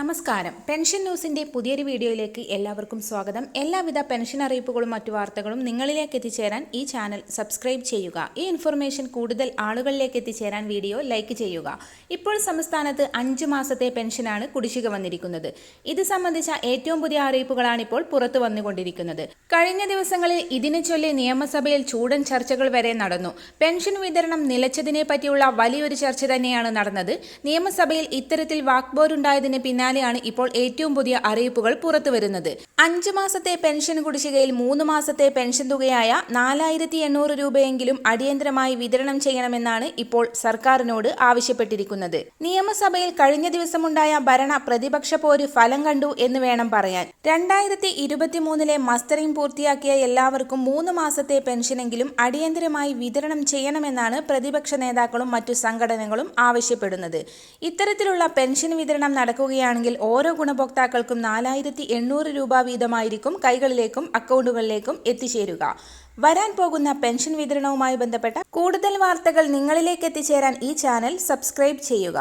നമസ്കാരം. പെൻഷൻ ന്യൂസിന്റെ പുതിയൊരു വീഡിയോയിലേക്ക് എല്ലാവർക്കും സ്വാഗതം. എല്ലാവിധ പെൻഷൻ അറിയിപ്പുകളും മറ്റു വാർത്തകളും നിങ്ങളിലേക്ക് എത്തിച്ചേരാൻ ഈ ചാനൽ സബ്സ്ക്രൈബ് ചെയ്യുക. ഈ ഇൻഫർമേഷൻ കൂടുതൽ ആളുകളിലേക്ക് എത്തിച്ചേരാൻ വീഡിയോ ലൈക്ക് ചെയ്യുക. ഇപ്പോൾ സംസ്ഥാനത്ത് അഞ്ച് മാസത്തെ പെൻഷനാണ് കുടിശ്ശിക വന്നിരിക്കുന്നത്. ഇത് സംബന്ധിച്ച ഏറ്റവും പുതിയ അറിയിപ്പുകളാണ് ഇപ്പോൾ പുറത്തു വന്നുകൊണ്ടിരിക്കുന്നത്. കഴിഞ്ഞ ദിവസങ്ങളിൽ ഇതിനെ ചൊല്ലി നിയമസഭയിൽ ചൂടൻ ചർച്ചകൾ വരെ നടന്നു. പെൻഷൻ വിതരണം നിലച്ചതിനെ പറ്റിയുള്ള വലിയൊരു ചർച്ച തന്നെയാണ് നടന്നത്. നിയമസഭയിൽ ഇത്തരത്തിൽ വാക്പോരുണ്ടായതിന് പിന്നാലെയാണ് ഇപ്പോൾ ഏറ്റവും പുതിയ അറിയിപ്പുകൾ പുറത്തുവരുന്നത് അഞ്ചു മാസത്തെ പെൻഷൻ കുടിശ്ശികയിൽ മൂന്ന് മാസത്തെ പെൻഷൻ തുകയായ നാലായിരത്തി എണ്ണൂറ് രൂപയെങ്കിലും അടിയന്തരമായി വിതരണം ചെയ്യണമെന്നാണ് ഇപ്പോൾ സർക്കാരിനോട് ആവശ്യപ്പെട്ടിരിക്കുന്നത്. നിയമസഭയിൽ കഴിഞ്ഞ ദിവസമുണ്ടായ ഭരണ പ്രതിപക്ഷ പോര് ഫലം കണ്ടു എന്ന് വേണം പറയാൻ. രണ്ടായിരത്തി ഇരുപത്തിമൂന്നിലെ മസ്റ്ററിംഗ് പൂർത്തിയാക്കിയ എല്ലാവർക്കും മൂന്ന് മാസത്തെ പെൻഷനെങ്കിലും അടിയന്തരമായി വിതരണം ചെയ്യണമെന്നാണ് പ്രതിപക്ഷ നേതാക്കളും മറ്റു സംഘടനകളും ആവശ്യപ്പെടുന്നത്. ഇത്തരത്തിലുള്ള പെൻഷൻ വിതരണം നടക്കുകയാണെങ്കിൽ ഓരോ ഗുണഭോക്താക്കൾക്കും നാലായിരത്തി എണ്ണൂറ് രൂപ വീതമായിരിക്കും കൈകളിലേക്കും അക്കൗണ്ടുകളിലേക്കും എത്തിച്ചേരുക. വരാൻ പോകുന്ന പെൻഷൻ വിതരണവുമായി ബന്ധപ്പെട്ട കൂടുതൽ വാർത്തകൾ നിങ്ങളിലേക്ക് എത്തിച്ചേരാൻ ഈ ചാനൽ സബ്സ്ക്രൈബ് ചെയ്യുക.